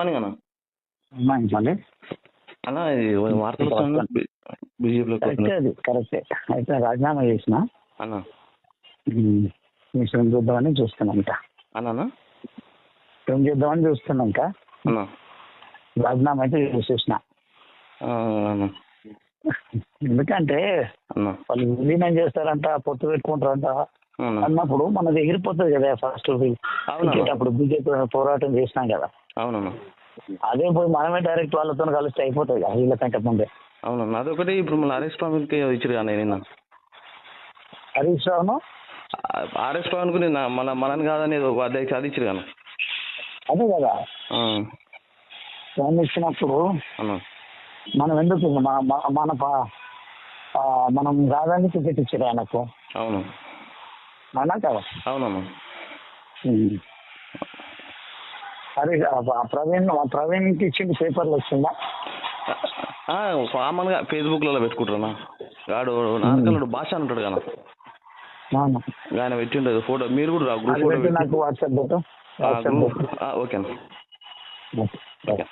Morning అన్న వార్తలు బీజేపీలో అది కరెక్టే. అయితే రాజీనామా చేసిన? అన్న. మిషన్ చూద్దామని చూస్తున్నాం ఇంకా. అన్న ఏం చేద్దామని చూస్తున్నాం ఇంకా? అన్న. రాజీనామా అయితే చేసేసిన ఎందుకంటే వాళ్ళు విలీనం చేస్తారంట పొత్తు పెట్టుకుంటారంట. అన్న. అన్నప్పుడు మనది ఎగిరిపోతుంది కదా ఫస్ట్. అప్పుడు బీజేపీ పోరాటం చేసినాం కదా. అవునన్న అదే పోయి మనమే డైరెక్ట్ వాళ్ళతో కలిస్తే అయిపోతుంది కదా వీళ్ళకంటే ముందే. అవునన్న అదొకటి ఇప్పుడు మళ్ళీ ఆర్ఎస్ పవన్కి ఇచ్చారు కానీ నిన్న. హరీష్ రావును ఆర్ఎస్ పవన్కు నిన్న మన మనని కాదని అధ్యక్ష అది ఇచ్చారు కానీ అదే కదా. ఫోన్ ఇచ్చినప్పుడు మనం ఎందుకు మన- మన- మన మనం రాగానే టికెట్ ఇచ్చారు ఆయనకు. అవును. అవునా కదా? అవునన్న ఉమ్. అరే ప్రవీణ్ ఆ ప్రవీణ్కి ఇచ్చింది పేపర్లు వచ్చిందా ఆ, కామన్గా ఫేస్బుక్లలో పెట్టుకుంటారన్నా. వాడు నాన్నకల్లుడు భాష అని ఉంటాడు కదా ఆయన పెట్టిండదు ఫోటో. మీరు కూడా నాకు వాట్సాప్ ఓకే. ఓకే.